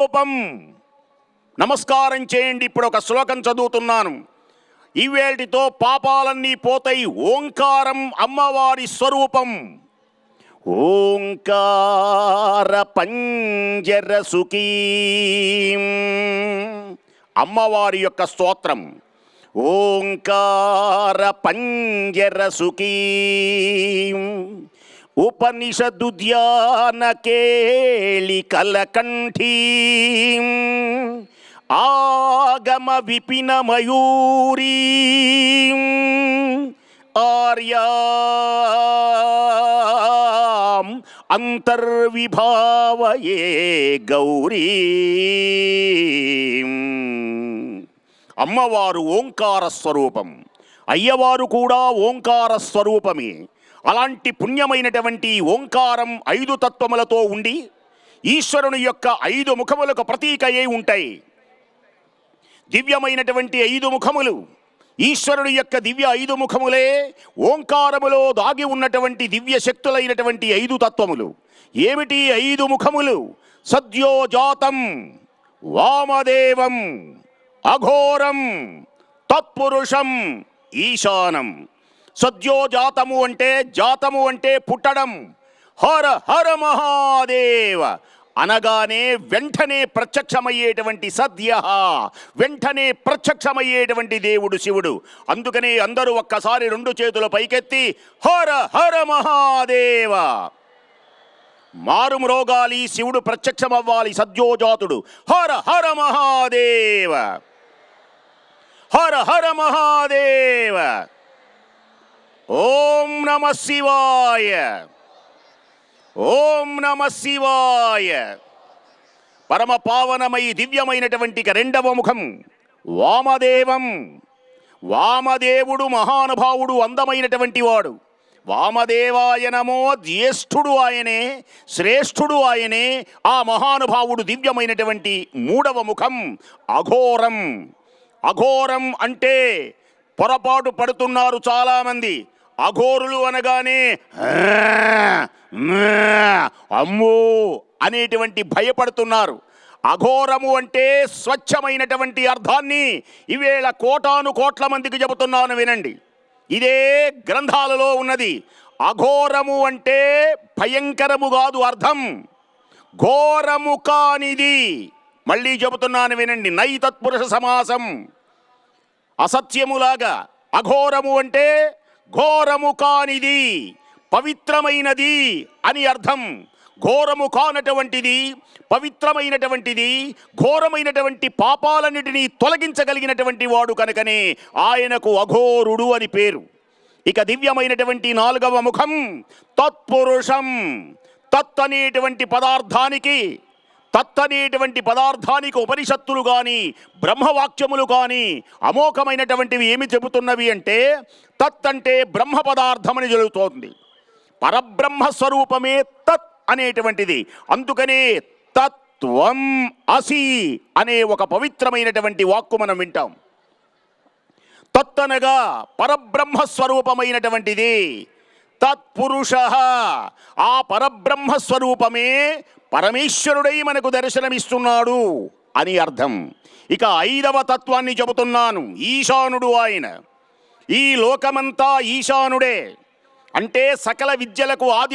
రూపం నమస్కారం చేయండి ఇప్పుడు ఒక శ్లోకం చదువుతున్నాను. ఇవేటితో పాపాలన్నీ పోతాయి ఓంకారం అమ్మవారి స్వరూపం. ఓంకార పంజర సుఖీం. అమ్మవారి యొక్క స్తోత్రం. ఓంకార పంజర సుఖీం. ఉపనిషదు ధ్యాన కేళి కలకంఠీ ఆగమ విపిన మయూరీ ఆర్యాం అంతర్విభావయే గౌరీ అమ్మవారు ఓంకార స్వరూపం అయ్యవారు కూడా ఓంకార స్వరూపమే. అలాంటి పుణ్యమైనటువంటి ఓంకారం ఐదు తత్వములతో ఉండి ఈశ్వరుని యొక్క ఐదు ముఖములకు ప్రతీకయే ఉంటాయి. దివ్యమైనటువంటి ఐదు ముఖములు ఈశ్వరుని యొక్క దివ్య ఐదు ముఖములే ఓంకారములో దాగి ఉన్నటువంటి దివ్య శక్తులైనటువంటి ఐదు తత్వములు. ఏమిటి ఐదు ముఖములు? సద్యోజాతం వామదేవం అఘోరం తత్పురుషం ఈశానం. సద్యోజాతము అంటే జాతము అంటే పుట్టడం. హర హర మహాదేవ. అనగానే వెంటనే ప్రత్యక్షమయ్యేటువంటి సద్య. వెంటనే ప్రత్యక్షమయ్యేటువంటి దేవుడు శివుడు. అందుకనే అందరూ ఒక్కసారి రెండు చేతుల పైకెత్తి హర హర మహాదేవ. మారుమ్రోగాలి శివుడు ప్రత్యక్షమవ్వాలి సద్యోజాతుడు హర హర మహాదేవ. హర హర మహాదేవ. ఓం నమ శివాయ. ఓం నమ శివాయ. పరమ పావనమై దివ్యమైనటువంటి రెండవ ముఖం వామదేవం. వామదేవుడు మహానుభావుడు అందమైనటువంటి వాడు. వామదేవాయ నమో జ్యేష్ఠుడు ఆయనే శ్రేష్ఠుడు ఆయనే ఆ మహానుభావుడు దివ్యమైనటువంటి మూడవ ముఖం అఘోరం. అఘోరం అంటే పొరపాటు పడుతున్నారు చాలామంది. అఘోరులు అనగానే అమ్మో అనేటువంటి భయపడుతున్నారు. అఘోరము అంటే స్వచ్ఛమైనటువంటి అర్థాన్ని ఈవేళ కోటాను కోట్ల మందికి చెబుతున్నాను వినండి. ఇదే గ్రంథాలలో ఉన్నది. అఘోరము అంటే భయంకరము కాదు అర్థం. ఘోరము కానిది. మళ్ళీ చెబుతున్నాను వినండి. నై తత్పురుష సమాసం. అసత్యములాగా అఘోరము అంటే ఘోరము కానిది పవిత్రమైనది అని అర్థం. ఘోరము కానటువంటిది పవిత్రమైనటువంటిది ఘోరమైనటువంటి పాపాలన్నిటినీ తొలగించగలిగినటువంటి వాడు కనుకనే ఆయనకు అఘోరుడు అని పేరు. ఇక దివ్యమైనటువంటి నాలుగవ ముఖం తత్పురుషం. తత్ అనేటువంటి పదార్థానికి తత్ అనేటువంటి పదార్థానికి ఉపనిషత్తులు కానీ బ్రహ్మవాక్యములు కానీ అమోఘమైనటువంటివి ఏమి చెబుతున్నవి అంటే తత్ అంటే బ్రహ్మ పదార్థమని జరుగుతోంది. పరబ్రహ్మ స్వరూపమే తత్ అనేటువంటిది. అందుకనే తత్వం అసి అనే ఒక పవిత్రమైనటువంటి వాక్కు మనం వింటాం. తత్తనగా పరబ్రహ్మ స్వరూపమైనటువంటిది. తత్పురుష. ఆ పరబ్రహ్మ స్వరూపమే పరమేశ్వరుడై మనకు దర్శనమిస్తున్నాడు అని అర్థం. ఇక ఐదవ తత్వాన్ని చెబుతున్నాను. ఈశానుడు ఆయన. ఈ లోకమంతా ఈశానుడే. అంటే సకల విద్యలకు ఆది